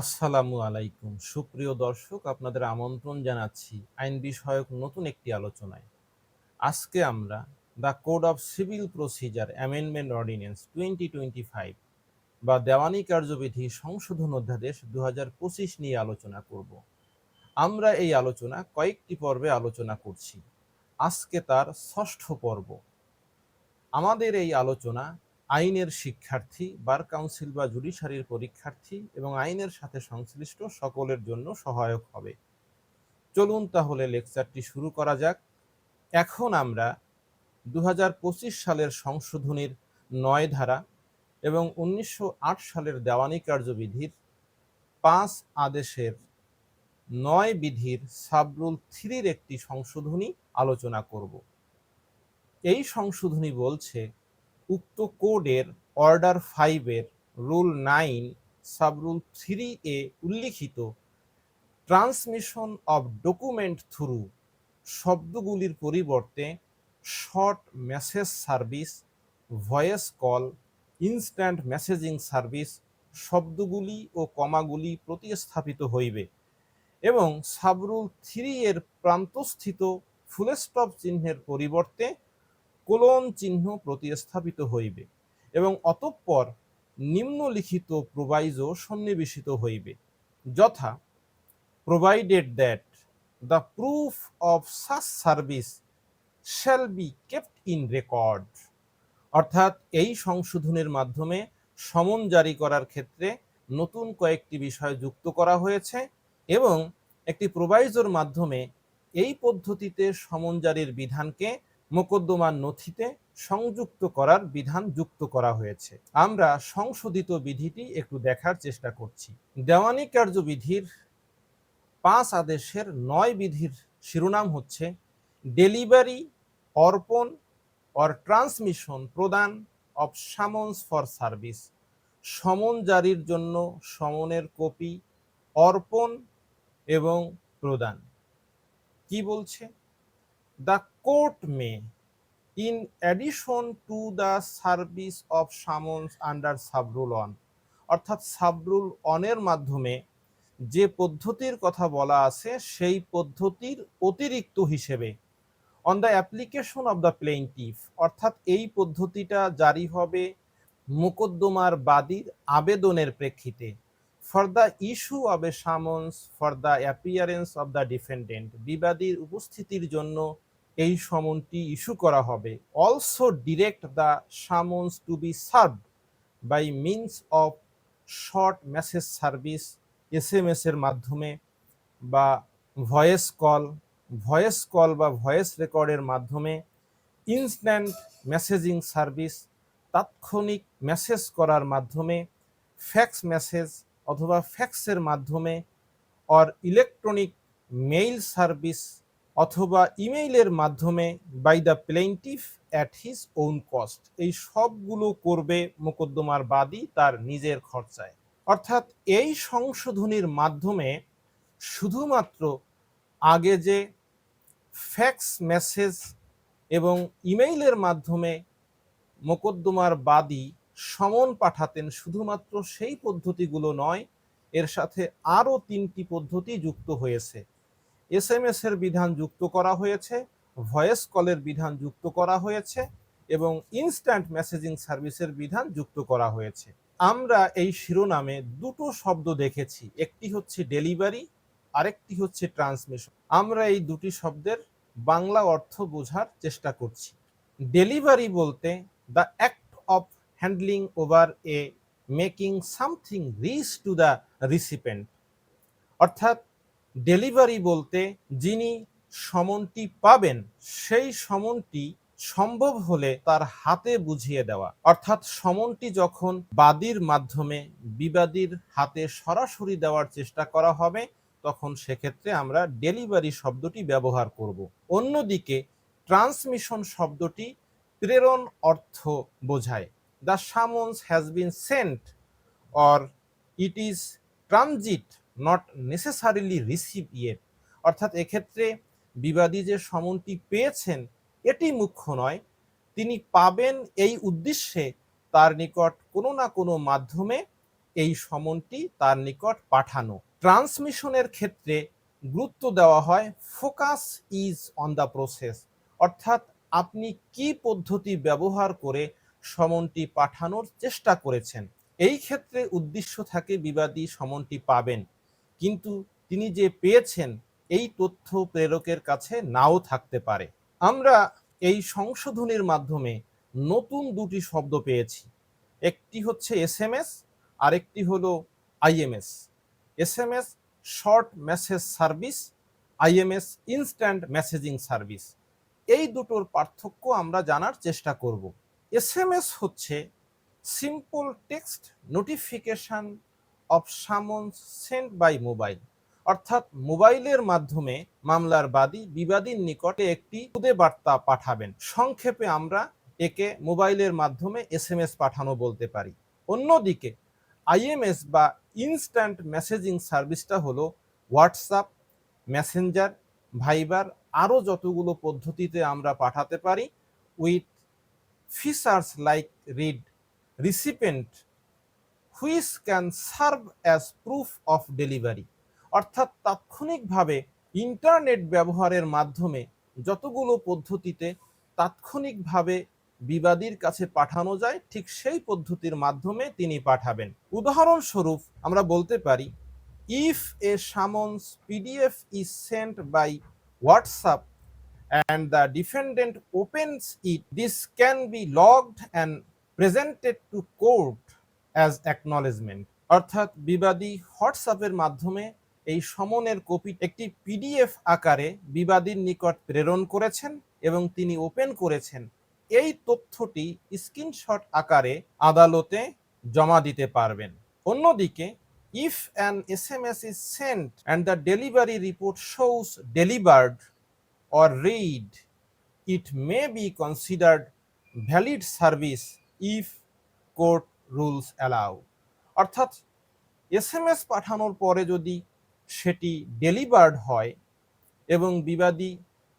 আসসালামু আলাইকুম। সুপ্রিয় দর্শক, আপনাদের আমন্ত্রণ জানাচ্ছি আইন বিষয়ক নতুন একটি আলোচনায়। আজকে আমরা the code of civil procedure amendment ordinance twenty twenty five বা দেওয়ানি কার্যবিধি সংশোধন অধ্যাদেশ দু পঁচিশ নিয়ে আলোচনা করব। আমরা এই আলোচনা কয়েকটি পর্বে আলোচনা করছি। আজকে তার ষষ্ঠ পর্ব। আমাদের এই আলোচনা আইনের শিক্ষার্থী, বার কাউন্সিল বা জুডিশারির পরীক্ষার্থী এবং আইনের সাথে সংশ্লিষ্ট সকলের জন্য সহায়ক হবে। চলুন তাহলে লেকচারটি শুরু করা যাক। এখন আমরা দু হাজার পঁচিশ সালের সংশোধনীর নয় ধারা এবং উনিশশো আট সালের দেওয়ানি কার্যবিধির পাঁচ আদেশের নয় বিধির সাবরুল থ্রির একটি সংশোধনী আলোচনা করব। এই সংশোধনী বলছে উক্ত কোডের অর্ডার ফাইভের rule nine subrule three A উল্লিখিত ট্রান্সমিশন অব ডকুমেন্ট থ্রু শব্দগুলির পরিবর্তে short message service, voice call, instant messaging service শব্দগুলি ও কমাগুলি প্রতিস্থাপিত হইবে এবং সাবরুল থ্রি এর প্রান্তস্থিত ফুলস্টপ চিহ্নের পরিবর্তে কোলন চিহ্ন প্রতিস্থাপিত হইবে এবং অতঃপর নিম্নলিখিত প্রোভাইজো সন্নিবেশিত হইবে, যথা provided that the proof of such service shall be kept in record অর্থাৎ এই সংশোধনের মাধ্যমে সমন জারি করার ক্ষেত্রে নতুন কয়েকটি বিষয় যুক্ত করা হয়েছে এবং একটি প্রোভাইজোর মাধ্যমে এই পদ্ধতিতে সমন জারির বিধানকে মোকদ্দমার নথিতে সংযুক্ত করার বিধান যুক্ত করা হয়েছে। আমরা সংশোধিত বিধিটি একটু দেখার চেষ্টা করছি। দেওয়ানি কার্যবিধির পাঁচ আদেশের নয় বিধির শিরোনাম হচ্ছে ডেলিভারি, অর্পণ অর ট্রান্সমিশন প্রদান অফ সামন্স ফর সার্ভিস সমন জারির জন্য সমনের কপি, অর্পণ এবং প্রদান। কি বলছে? The court may in addition to the service of summons under subrule one অর্থাৎ সাবরুল অনের মাধ্যমে যে পদ্ধতির কথা বলা আছে, সেই পদ্ধতির অতিরিক্ত হিসেবে on the application of the plaintiff অর্থাৎ এই পদ্ধতিটা জারি হবে মোকদ্দমার বাদীর আবেদনের প্রেক্ষিতে for the issue of a summons for the appearance of the defendant বিবাদীর উপস্থিতির জন্য এই সমনটি ইস্যু করা হবে। Also direct the summons to be serve by means of short message service S M S এর মাধ্যমে বা ভয়েস কল ভয়েস কল বা ভয়েস রেকর্ডের মাধ্যমে ইনস্ট্যান্ট মেসেজিং সার্ভিস তাৎক্ষণিক মেসেজ করার মাধ্যমে ফ্যাক্স মেসেজ অথবা ফ্যাক্সের মাধ্যমে অর ইলেকট্রনিক মেইল সার্ভিস অথবা ইমেইলের মাধ্যমে by the plaintiff at his own cost এই সবগুলো করবে মোকদ্দমার বাদী তার নিজের খরচায়। অর্থাৎ এই সংশোধনীর মাধ্যমে শুধুমাত্র আগে যে ফ্যাক্স মেসেজ এবং ইমেইলের মাধ্যমে মোকদ্দমার বাদী সমন পাঠাতেন শুধুমাত্র সেই পদ্ধতিগুলো নয়, এর সাথে আরও তিনটি পদ্ধতি যুক্ত হয়েছে। এস এম এস এর বিধান যুক্ত করা হয়েছে, ভয়েস কলের বিধান যুক্ত করা হয়েছে এবং ইনস্ট্যান্ট মেসেজিং সার্ভিসের বিধান যুক্ত করা হয়েছে। আমরা এই শিরোনামে দুটো শব্দ দেখেছি, একটি হচ্ছে ডেলিভারি আরেকটি হচ্ছে ট্রান্সমিশন আমরা এই দুটি শব্দের বাংলা অর্থ বোঝার চেষ্টা করছি। ডেলিভারি বলতে the act of handling over a making something reach to the recipient অর্থাৎ ডেলিভারি বলতে যিনি সমনটি পাবেন, সেই সমনটি সম্ভব হলে তার হাতে বুঝিয়ে দেওয়া। অর্থাৎ সমনটি যখন বাদীর মাধ্যমে বিবাদীর হাতে সরাসরি দেওয়ার চেষ্টা করা হবে, তখন সেক্ষেত্রে আমরা ডেলিভারি শব্দটি ব্যবহার করব। অন্যদিকে ট্রান্সমিশন শব্দটি প্রেরণ অর্থ বোঝায়। The summons has been sent or it is transit not necessarily receive yet অর্থাৎ এক্ষেত্রে বিবাদী যে সমনটি পেয়েছেন, এটি মুখ্য নয়। তিনি পাবেন এই উদ্দেশ্যে তার নিকট কোনো না কোনো মাধ্যমে এই সমনটি তার নিকট পাঠানো। ট্রান্সমিশনের ক্ষেত্রে গুরুত্ব দেওয়া হয়, focus is on the process. অর্থাৎ আপনি কি পদ্ধতি ব্যবহার করে সমনটি পাঠানোর চেষ্টা করেছেন? এই ক্ষেত্রে উদ্দেশ্য থাকে বিবাদী সমনটি পাবেন। কিন্তু তিনি যে পেয়েছেন, এই তথ্য প্রেরকের কাছে নাও থাকতে পারে। আমরা এই সংশোধনীর মাধ্যমে নতুন দুটি শব্দ পেয়েছি। একটি হচ্ছে এস এম এস আর আরেকটি হলো IMS S. M S short message service IMS instant messaging service. এই দুটোর পার্থক্য আমরা জানার চেষ্টা করব। এস এম এস হচ্ছে simple text notification of summons sent by mobile. অর্থাৎ মোবাইলের মাধ্যমে মামলার বাদী বিবাদীর নিকটে একটি খুদে বার্তা পাঠাবেন। সংক্ষেপে আমরা একে মোবাইলের মাধ্যমে এস এম এস পাঠানো বলতে পারি। অন্যদিকে, আইএমএস বা ইনস্ট্যান্ট মেসেজিং সার্ভিসটা হলো হোয়াটসঅ্যাপ, মেসেঞ্জার, ভাইবার, আরও যতগুলো পদ্ধতিতে আমরা পাঠাতে পারি, with features like read, recipient which can serve as proof of delivery অর্থাৎ তাৎক্ষণিকভাবে ইন্টারনেট ব্যবহারের মাধ্যমে যতগুলো পদ্ধতিতে তাৎক্ষণিকভাবে বিবাদীর কাছে পাঠানো যায়, ঠিক সেই পদ্ধতির মাধ্যমে তিনি পাঠাবেন। উদাহরণস্বরূপ আমরা বলতে পারি if a summons PDF is sent by WhatsApp and the defendant opens it this can be logged and presented to court. As acknowledgement. অর্থাৎ বিবাদী হোয়াটসঅ্যাপের মাধ্যমে এই সমনের কপি একটি পিডিএফ আকারে বিবাদীর নিকট প্রেরণ করেছেন এবং তিনি ওপেন করেছেন এই তথ্যটি স্ক্রিনশট আকারে আদালতে জমা দিতে পারবেন অন্যদিকে if an S M S is sent and the delivery report shows delivered or read, it may be considered valid service if court rules allow অর্থাৎ এস এম এস পাঠানোর পরে যদি সেটি ডেলিভার্ড হয় এবং বিবাদী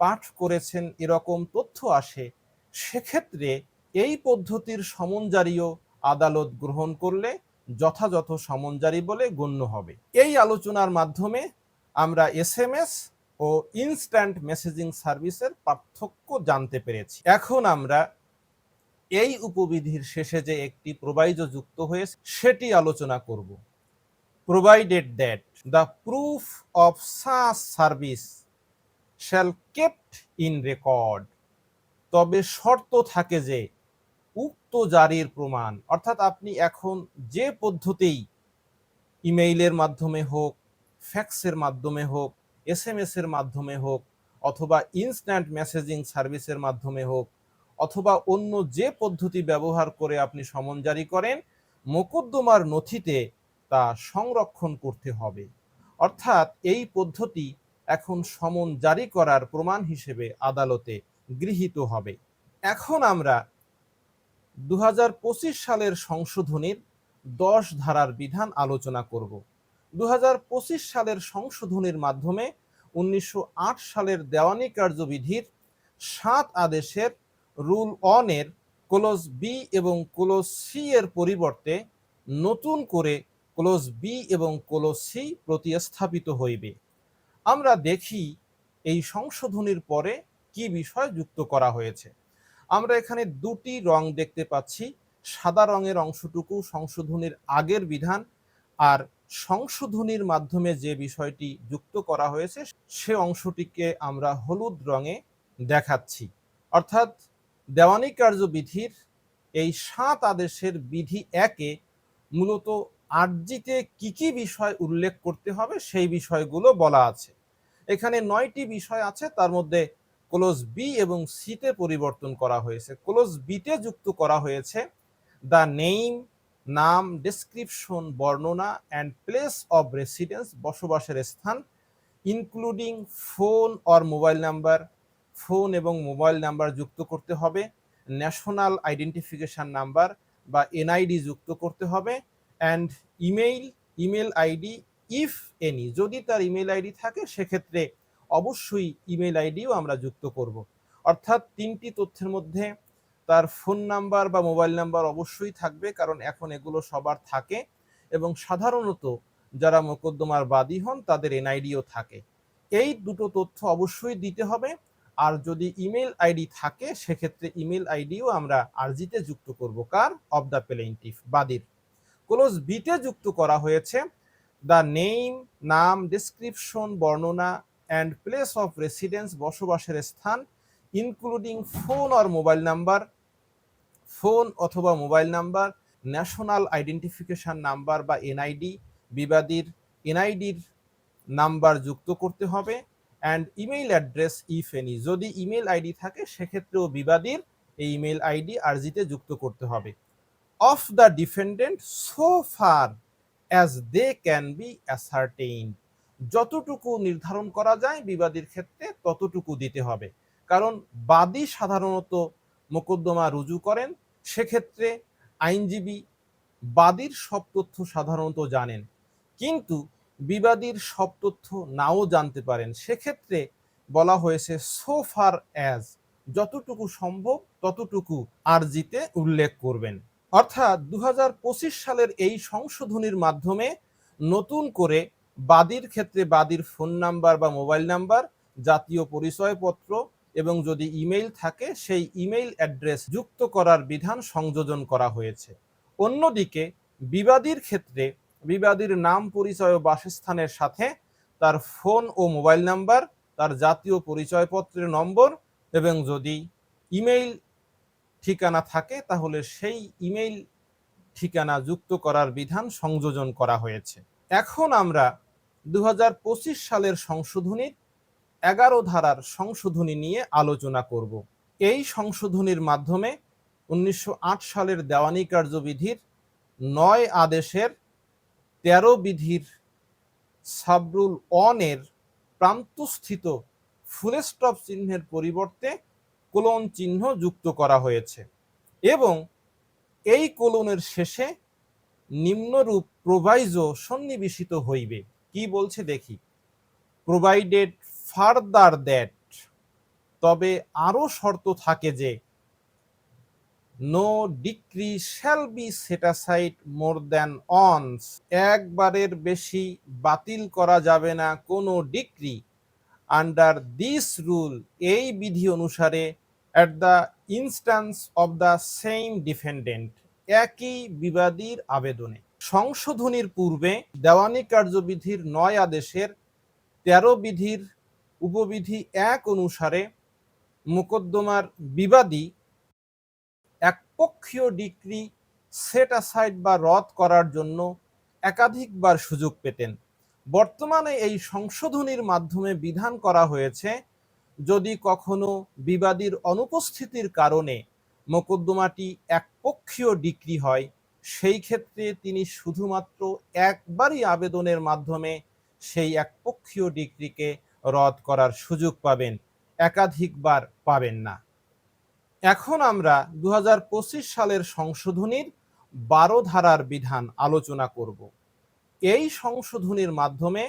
পাঠ করেছেন এরকম তথ্য আসে, সেক্ষেত্রে এই পদ্ধতির সমনজারিও আদালত গ্রহণ করলে যথাযথ সমনজারি বলে গণ্য হবে। এই আলোচনার মাধ্যমে আমরা এস এম এস ও ইনস্ট্যান্ট মেসেজিং সার্ভিসের পার্থক্য জানতে পেরেছি। এখন আমরা এই উপবিধির শেষে যে একটি প্রবাইজ যুক্ত হয়েছে, সেটি আলোচনা করব। Provided that the proof of such service shall kept in record তবে শর্ত থাকে যে, উক্ত জারির প্রমাণ, অর্থাৎ আপনি এখন যে পদ্ধতিই ইমেইলের মাধ্যমে হোক, ফ্যাক্সের মাধ্যমে হোক এস এম এর মাধ্যমে হোক, অথবা ইনস্ট্যান্ট মেসেজিং সার্ভিসের মাধ্যমে হোক অথবা অন্য যে পদ্ধতি ব্যবহার করে আপনি সমন জারি করেন, মোকদ্দমার নথিতে তা সংরক্ষণ করতে হবে। অর্থাৎ এই পদ্ধতি এখন সমন জারি করার প্রমাণ হিসেবে আদালতে গৃহীত হবে। এখন আমরা দু হাজার পঁচিশ সালের সংশোধনীর দশ ধারার বিধান আলোচনা করব। দু হাজার পঁচিশ সালের সংশোধনীর মাধ্যমে উনিশশো আট সালের দেওয়ানি কার্যবিধির সাত আদেশের রুল অনের ক্লোজ বি এবং ক্লোজ সি এর পরিবর্তে নতুন করে ক্লোজ বি এবং ক্লোজ সি প্রতিস্থাপিত হইবে। আমরা দেখি এই সংশোধনীর পরে কি বিষয় যুক্ত করা হয়েছে। আমরা এখানে দুটি রং দেখতে পাচ্ছি, সাদা রঙের অংশটুকু সংশোধনীর আগের বিধান আর সংশোধনীর মাধ্যমে যে বিষয়টি যুক্ত করা হয়েছে সে অংশটিকে আমরা হলুদ রঙে দেখাচ্ছি। অর্থাৎ দেওয়ানি কার্যবিধির এই সাত আদেশের বিধি একে মূলত আর্জিতে কি কি বিষয় উল্লেখ করতে হবে সেই বিষয়গুলো বলা আছে। এখানে নয়টি বিষয় আছে, তার মধ্যে ক্লোজ বি এবং সিতে পরিবর্তন করা হয়েছে। ক্লোজ বিতে যুক্ত করা হয়েছে দ্য নেইম নাম ডেসক্রিপশন বর্ণনা অ্যান্ড প্লেস অব রেসিডেন্স বসবাসের স্থান including phone or mobile number phone এবং মোবাইল নাম্বার যুক্ত করতে হবে ন্যাশনাল আইডেন্টিফিকেশন নাম্বার বা এনআইডি যুক্ত করতে হবে and email email ID if any যদি তার ইমেল আইডি থাকে, সেক্ষেত্রে অবশ্যই ইমেল আইডিও আমরা যুক্ত করব। অর্থাৎ তিনটি তথ্যের মধ্যে তার ফোন নাম্বার বা মোবাইল নাম্বার অবশ্যই থাকবে, কারণ এখন এগুলো সবার থাকে এবং সাধারণত যারা মোকদ্দমার বাদী হন, তাদের এনআইডিও থাকে। এই দুটো তথ্য অবশ্যই দিতে হবে। আর যদি ইমেল আইডি থাকে, সেক্ষেত্রে ইমেল আইডিও আমরা আরজিতে যুক্ত করব। কার? অব দ্য প্লেইন্টিফ বাদীর। ক্লোজ বিতে যুক্ত করা হয়েছে। দ্য নেম নাম ডিসক্রিপশন বর্ণনা অ্যান্ড প্লেস অফ রেসিডেন্স বসবাসের স্থান including phone or mobile number phone অথবা mobile number national identification number বা এনআইডি বিবাদীর এনআইডির নাম্বার যুক্ত করতে হবে। And email address if any যদি ইমেল আইডি থাকে, সেক্ষেত্রেও বিবাদীর এই ইমেল আইডি আর্জিতে যুক্ত করতে হবে। Of the defendant so far as they can be ascertain যতটুকু নির্ধারণ করা যায় বিবাদীর ক্ষেত্রে, ততটুকু দিতে হবে। কারণ বাদী সাধারণত মোকদ্দমা রুজু করেন, সেক্ষেত্রে আইনজীবী বাদীর সব তথ্য সাধারণত জানেন। কিন্তু বিবাদীর সব তথ্য নাও জানতে পারেন। সেক্ষেত্রে বলা হয়েছে সো ফার অ্যাজ যতটুকু সম্ভব ততটুকু আরজিতে উল্লেখ করবেন। অর্থাৎ দু হাজার পঁচিশ সালের এই সংশোধনীর মাধ্যমে নতুন করে বাদীর ক্ষেত্রে বাদীর ফোন নাম্বার বা মোবাইল নাম্বার, জাতীয় পরিচয়পত্র এবং যদি ইমেইল থাকে, সেই ইমেইল অ্যাড্রেস যুক্ত করার বিধান সংযোজন করা হয়েছে। অন্যদিকে বিবাদীর ক্ষেত্রে বিবাদীর নাম, পরিচয় ও বাসস্থানের সাথে তার ফোন ও মোবাইল নাম্বার, তার জাতীয় পরিচয়পত্রের নম্বর এবং যদি ইমেইল ঠিকানা থাকে, তাহলে সেই ইমেইল ঠিকানা যুক্ত করার বিধান সংযোজন করা হয়েছে। এখন আমরা দু হাজার পঁচিশ সালের সংশোধনীর এগারো ধারার সংশোধনী নিয়ে আলোচনা করব। এই সংশোধনীর মাধ্যমে উনিশশো আট সালের দেওয়ানি কার্যবিধির নয় আদেশের তেরো বিধির সাবরুল অনের প্রান্তস্থিত ফুলেস্টপ চিহ্নের পরিবর্তে কোলন চিহ্ন যুক্ত করা হয়েছে এবং এই কোলনের শেষে নিম্নরূপ প্রোভাইজো সন্নিবেশিত হইবে। কি বলছে দেখি। প্রোভাইডেড ফার্দার দ্যাট তবে আরও শর্ত থাকে যে no decree shall be set aside more than once একবারের বেশি বাতিল করা যাবে না কোনো ডিক্রি আন্ডার দিস রুল এই বিধি অনুসারে at the instance of the same defendant একই বিবাদীর আবেদনে। সংশোধনীর পূর্বে দেওয়ানি কার্যবিধির নয় আদেশের তেরো বিধির উপবিধি এক অনুসারে মোকদ্দমার বিবাদী একপক্ষীয় ডিক্রি সেট অ্যাসাইড বা রদ করার জন্য একাধিকবার সুযোগ পেতেন। বর্তমানে এই সংশোধনীর মাধ্যমে বিধান করা হয়েছে, যদি কখনো বিবাদীর অনুপস্থিতির কারণে মোকদ্দমাটি একপক্ষীয় ডিক্রি হয়, সেই ক্ষেত্রে তিনি শুধুমাত্র একবারই আবেদনের মাধ্যমে সেই একপক্ষীয় ডিক্রিকে রদ করার সুযোগ পাবেন, একাধিকবার পাবেন না। এখন আমরা দু হাজার পঁচিশ সালের সংশোধনীর বারো ধারার বিধান আলোচনা করব। এই সংশোধনীর মাধ্যমে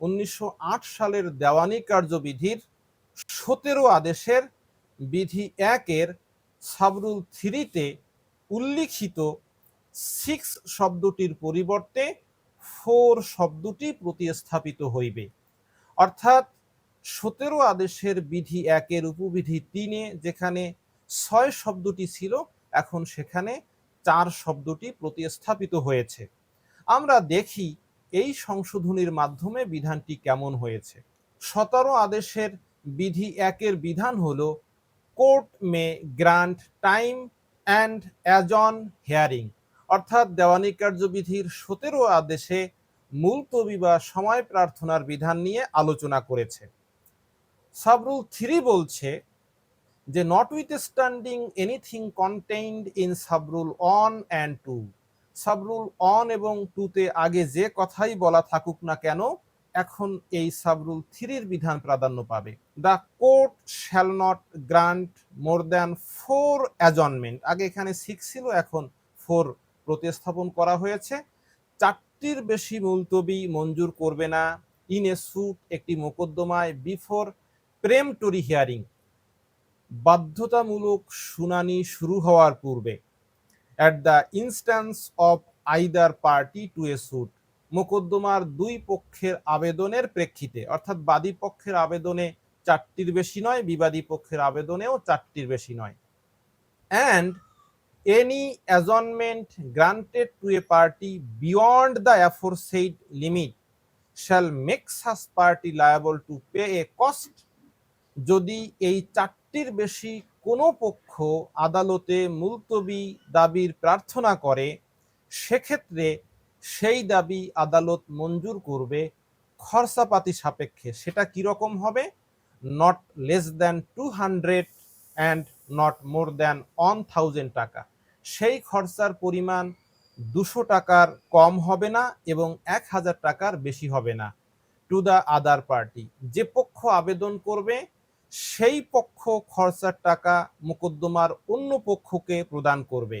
উনিশশো আট সালের দেওয়ানি কার্যবিধির সতেরো আদেশের বিধি একের সাবরুল থ্রিতে উল্লিখিত সিক্স শব্দটির পরিবর্তে ফোর শব্দটি প্রতিস্থাপিত হইবে। অর্থাৎ সতেরো আদেশের বিধি একের উপবিধি তিনে যেখানে ছয় শব্দটি ছিল, এখন সেখানে চার শব্দটি প্রতিস্থাপিত হয়েছে। আমরা দেখি এই সংশোধনীর মাধ্যমে বিধানটি কেমন হয়েছে। সতেরো আদেশের বিধি একের বিধান হল, court may grant time and adjourn hearing. অর্থাৎ দেওয়ানি কার্যবিধির সতেরো আদেশে মুলতবি বা সময় প্রার্থনার বিধান নিয়ে আলোচনা করেছে। সাবরুল থ্রি বলছে যে notwithstanding anything contained in subrule one and two subrule one এবং টুতে আগে যে কথাই বলা থাকুক না কেন, এখন এই সাবরুল থ্রির বিধান প্রাধান্য পাবে। The court shall not grant more than four adjournment আগে এখানে সিক্স ছিল, এখন ফোর প্রতিস্থাপন করা হয়েছে। চারটির বেশি মুলতবি মঞ্জুর করবে না। ইন এ সুট একটি মোকদ্দমায় বিফোর প্রেম টুরি হিয়ারিং বাধ্যতামূলক শুনানি শুরু হওয়ার পূর্বে at the instance of either party to a suit মোকদ্দমার দুই পক্ষের আবেদনের প্রেক্ষিতে, অর্থাৎ বাদী পক্ষের আবেদনে চারটির বেশি নয়, বিবাদী পক্ষের আবেদনেও চারটির বেশি নয়। And any adjournment granted to a party beyond the aforesaid limit shall make such party liable to pay a cost যদি এই চারটির বেশি কোনো পক্ষ আদালতে মুলতবি দাবির প্রার্থনা করে, সেক্ষেত্রে সেই দাবি আদালত মঞ্জুর করবে খরচাপাতি সাপেক্ষে। সেটা কীরকম হবে? Not less than two hundred and not more than one thousand টাকা। সেই খরচার পরিমাণ দুশো টাকার কম হবে না এবং এক হাজার টাকার বেশি হবে না। টু দ্য আদার পার্টি যে পক্ষ আবেদন করবে সেই পক্ষ খরচার টাকা মোকদ্দমার অন্য পক্ষকে প্রদান করবে।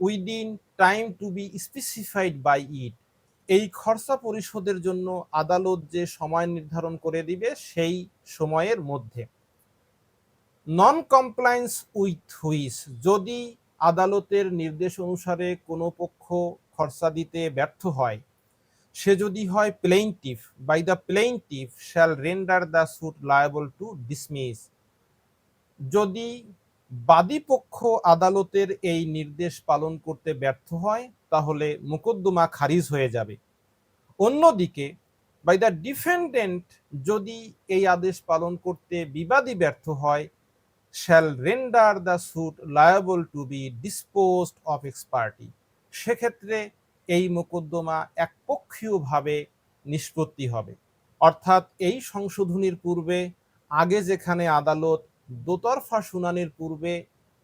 Within time to be specified by it. এই খরচা পরিশোধের জন্য আদালত যে সময় নির্ধারণ করে দিবে সেই সময়ের মধ্যে। নন কমপ্লায়েন্স উইথ হুইস যদি আদালতের নির্দেশ অনুসারে কোনো পক্ষ খরচা দিতে ব্যর্থ হয় সে যদি হয় plaintiff by the plaintiff shall render the suit liable to dismiss যদি বাদী পক্ষ আদালতের এই নির্দেশ পালন করতে ব্যর্থ হয়, তাহলে মোকদ্দমা খারিজ হয়ে যাবে। অন্যদিকে বাই দ্য ডিফেন্ডেন্ট যদি এই আদেশ পালন করতে বিবাদী ব্যর্থ হয় shall render the suit liable to be disposed of ex parte সেক্ষেত্রে এই মোকদ্দমা একপক্ষীয়ভাবে নিষ্পত্তি হবে। অর্থাৎ এই সংশোধনীর পূর্বে, আগে যেখানে আদালত দোতরফা শুনানির পূর্বে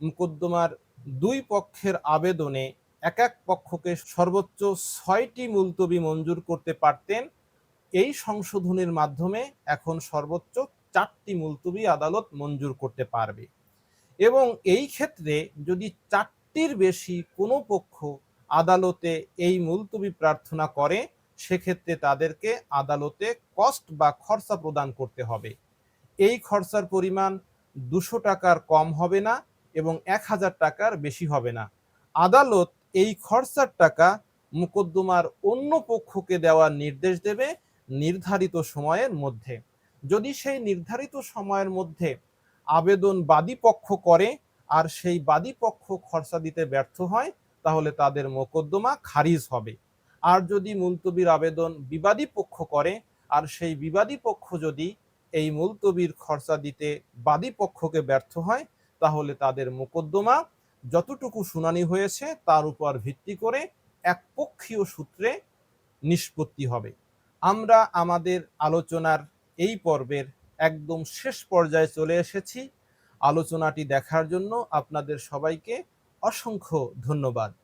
মোকদ্দমার দুই পক্ষের আবেদনে এক এক পক্ষকে সর্বোচ্চ ছয়টি মুলতবি মঞ্জুর করতে পারতেন, এই সংশোধনীর মাধ্যমে এখন সর্বোচ্চ চারটি মুলতবি আদালত মঞ্জুর করতে পারবে। এবং এই ক্ষেত্রে যদি চারটির বেশি কোনো পক্ষ আদালতে এই মুলতবি প্রার্থনা করে, সেক্ষেত্রে তাদেরকে আদালতে কস্ট বা খরচা প্রদান করতে হবে। এই খরচার পরিমাণ দুশো টাকার কম হবে না এবং এক হাজার টাকার বেশি হবে না। আদালত এই খরচার টাকা মোকদ্দমার অন্য পক্ষকে দেওয়ার নির্দেশ দেবে নির্ধারিত সময়ের মধ্যে। যদি সেই নির্ধারিত সময়ের মধ্যে আবেদন বাদী পক্ষ করে আর সেই বাদী পক্ষ খরচা দিতে ব্যর্থ হয় তাহলে তাদের মোকদ্দমা খারিজ হবে। আর যদি মুলতবির আবেদন বিবাদী পক্ষ করে, আর সেই বিবাদী পক্ষ যদি এই মুলতবির খরচা দিতে বাদী পক্ষকে ব্যর্থ হয়, তাহলে তাদের মোকদ্দমা যতটুকু শুনানি হয়েছে তার উপর ভিত্তি করে একপক্ষীয় সূত্রে নিষ্পত্তি হবে। আমরা আমাদের আলোচনার এই পর্বের একদম শেষ পর্যায়ে চলে এসেছি। আলোচনাটি দেখার জন্য আপনাদের সবাইকে অসংখ্য ধন্যবাদ।